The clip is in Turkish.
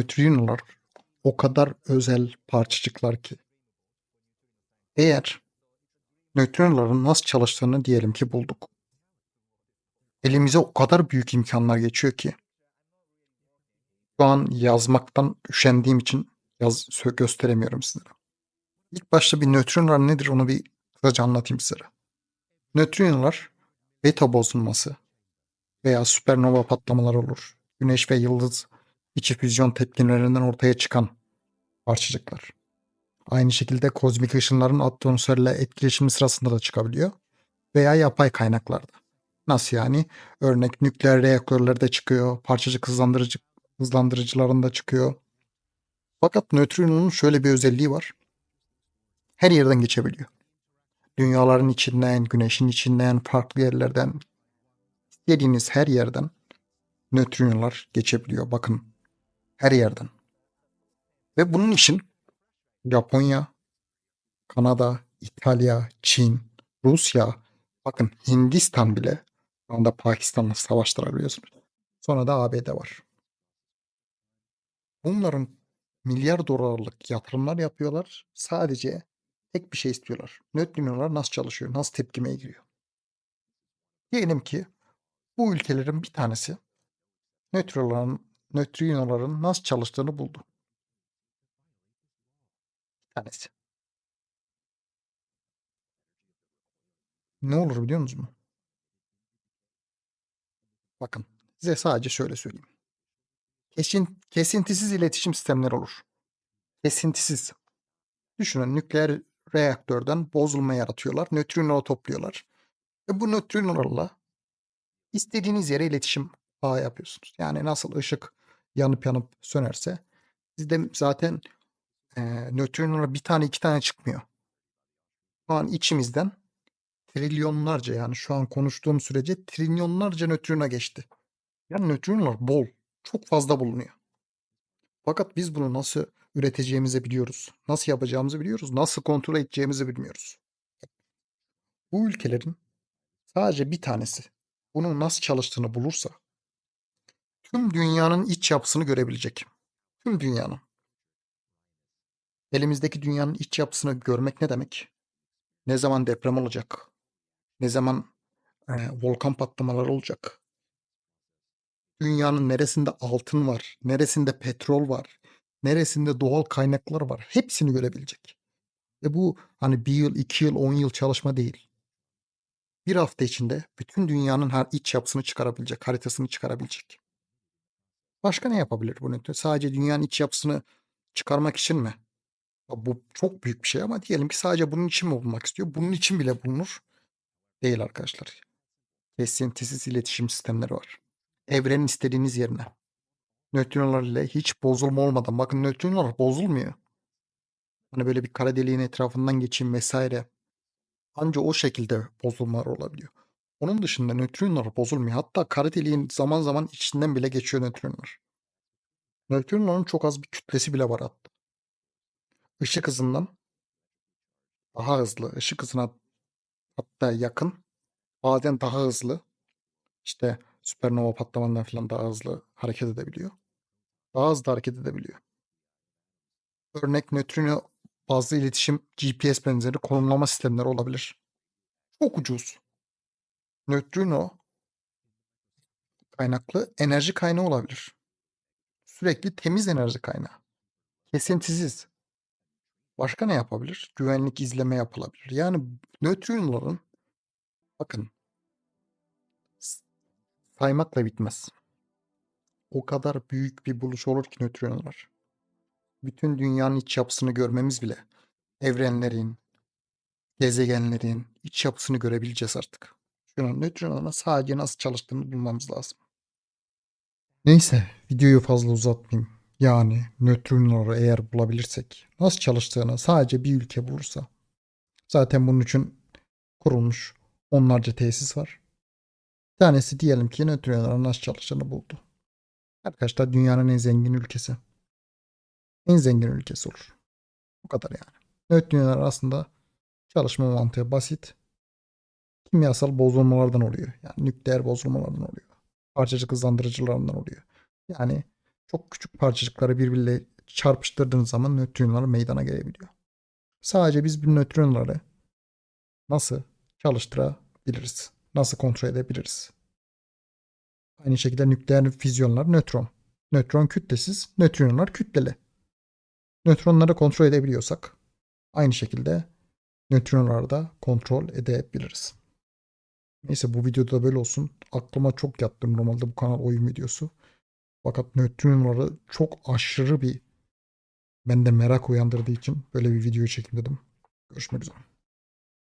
Nötrinolar o kadar özel parçacıklar ki. Eğer nötrinoların nasıl çalıştığını diyelim ki bulduk. Elimize o kadar büyük imkanlar geçiyor ki. Şu an yazmaktan üşendiğim için yaz gösteremiyorum sizlere. İlk başta bir nötrinolar nedir onu bir kısaca anlatayım sizlere. Nötrinolar beta bozulması veya süpernova patlamaları olur. Güneş ve yıldız içi füzyon tepkimlerinden ortaya çıkan parçacıklar. Aynı şekilde kozmik ışınların atmosferle etkileşimi sırasında da çıkabiliyor. Veya yapay kaynaklarda. Nasıl yani? Örnek nükleer reaktörlerde çıkıyor, parçacık hızlandırıcı hızlandırıcılarında çıkıyor. Fakat nötrinonun şöyle bir özelliği var. Her yerden geçebiliyor. Dünyaların içinden, güneşin içinden, farklı yerlerden, istediğiniz her yerden nötrinolar geçebiliyor. Bakın her yerden. Ve bunun için Japonya, Kanada, İtalya, Çin, Rusya, bakın Hindistan bile şu anda Pakistan'la savaştırabiliyorsunuz. Sonra da ABD var. Bunların milyar dolarlık yatırımlar yapıyorlar. Sadece tek bir şey istiyorlar. Nötrinolar nasıl çalışıyor, nasıl tepkimeye giriyor. Diyelim ki bu ülkelerin bir tanesi nötrinoların, nötrinoların nasıl çalıştığını buldu. Tanesi. Ne olur biliyor musunuz? Bakın size sadece şöyle söyleyeyim. Kesin, kesintisiz iletişim sistemleri olur. Kesintisiz. Düşünün nükleer reaktörden bozulma yaratıyorlar. Nötrino topluyorlar. Ve bu nötrinolarla istediğiniz yere iletişim ağı yapıyorsunuz. Yani nasıl ışık yanıp yanıp sönerse sizde zaten e, nötrinolar bir tane iki tane çıkmıyor. Şu an içimizden trilyonlarca yani şu an konuştuğum sürece trilyonlarca nötrino geçti. Yani nötrinolar bol. Çok fazla bulunuyor. Fakat biz bunu nasıl üreteceğimizi biliyoruz. Nasıl yapacağımızı biliyoruz. Nasıl kontrol edeceğimizi bilmiyoruz. Bu ülkelerin sadece bir tanesi bunun nasıl çalıştığını bulursa tüm dünyanın iç yapısını görebilecek. Tüm dünyanın. Elimizdeki dünyanın iç yapısını görmek ne demek? Ne zaman deprem olacak? Ne zaman e, volkan patlamaları olacak? Dünyanın neresinde altın var? Neresinde petrol var? Neresinde doğal kaynaklar var? Hepsini görebilecek. Ve bu hani bir yıl, iki yıl, on yıl çalışma değil. Bir hafta içinde bütün dünyanın her iç yapısını çıkarabilecek, haritasını çıkarabilecek. Başka ne yapabilir bunu? Sadece dünyanın iç yapısını çıkarmak için mi? Bu çok büyük bir şey ama diyelim ki sadece bunun için mi bulmak istiyor? Bunun için bile bulunur. Değil arkadaşlar. Kesintisiz iletişim sistemleri var. Evrenin istediğiniz yerine. Nötrinolar ile hiç bozulma olmadan. Bakın nötrinolar bozulmuyor. Hani böyle bir kara deliğin etrafından geçeyim vesaire. Anca o şekilde bozulmalar olabiliyor. Onun dışında nötrinolar bozulmuyor. Hatta kara deliğin zaman zaman içinden bile geçiyor nötrinolar. Nötrinoların çok az bir kütlesi bile var hatta. Işık hızından daha hızlı, ışık hızına hatta yakın, bazen daha hızlı, işte süpernova patlamalarından falan daha hızlı hareket edebiliyor. Daha hızlı hareket edebiliyor. Örnek nötrino bazlı iletişim GPS benzeri konumlama sistemleri olabilir. Çok ucuz. Nötrino kaynaklı enerji kaynağı olabilir. Sürekli temiz enerji kaynağı. Kesintisiz. Başka ne yapabilir? Güvenlik izleme yapılabilir. Yani nötrinoların bakın saymakla bitmez. O kadar büyük bir buluş olur ki nötrinolar. Bütün dünyanın iç yapısını görmemiz bile evrenlerin, gezegenlerin iç yapısını görebileceğiz artık. Nötrinoların sadece nasıl çalıştığını bulmamız lazım. Neyse videoyu fazla uzatmayayım. Yani nötrinoları eğer bulabilirsek nasıl çalıştığını sadece bir ülke bulursa zaten bunun için kurulmuş onlarca tesis var. Bir tanesi diyelim ki nötrinoların nasıl çalıştığını buldu. Arkadaşlar dünyanın en zengin ülkesi. En zengin ülkesi olur. Bu kadar yani. Nötrinolar aslında çalışma mantığı basit. Kimyasal bozulmalardan oluyor. Yani nükleer bozulmalardan oluyor. Parçacık hızlandırıcılarından oluyor. Yani çok küçük parçacıkları birbiriyle çarpıştırdığınız zaman nötronlar meydana gelebiliyor. Sadece biz bu nötronları nasıl çalıştırabiliriz? Nasıl kontrol edebiliriz? Aynı şekilde nükleer füzyonlar nötron. Nötron kütlesiz, nötronlar kütleli. Nötronları kontrol edebiliyorsak aynı şekilde nötronları da kontrol edebiliriz. Neyse bu videoda da böyle olsun. Aklıma çok yattı normalde bu kanal oyun videosu. Fakat nötronları çok aşırı bir bende merak uyandırdığı için böyle bir video çekim dedim. Görüşmek üzere.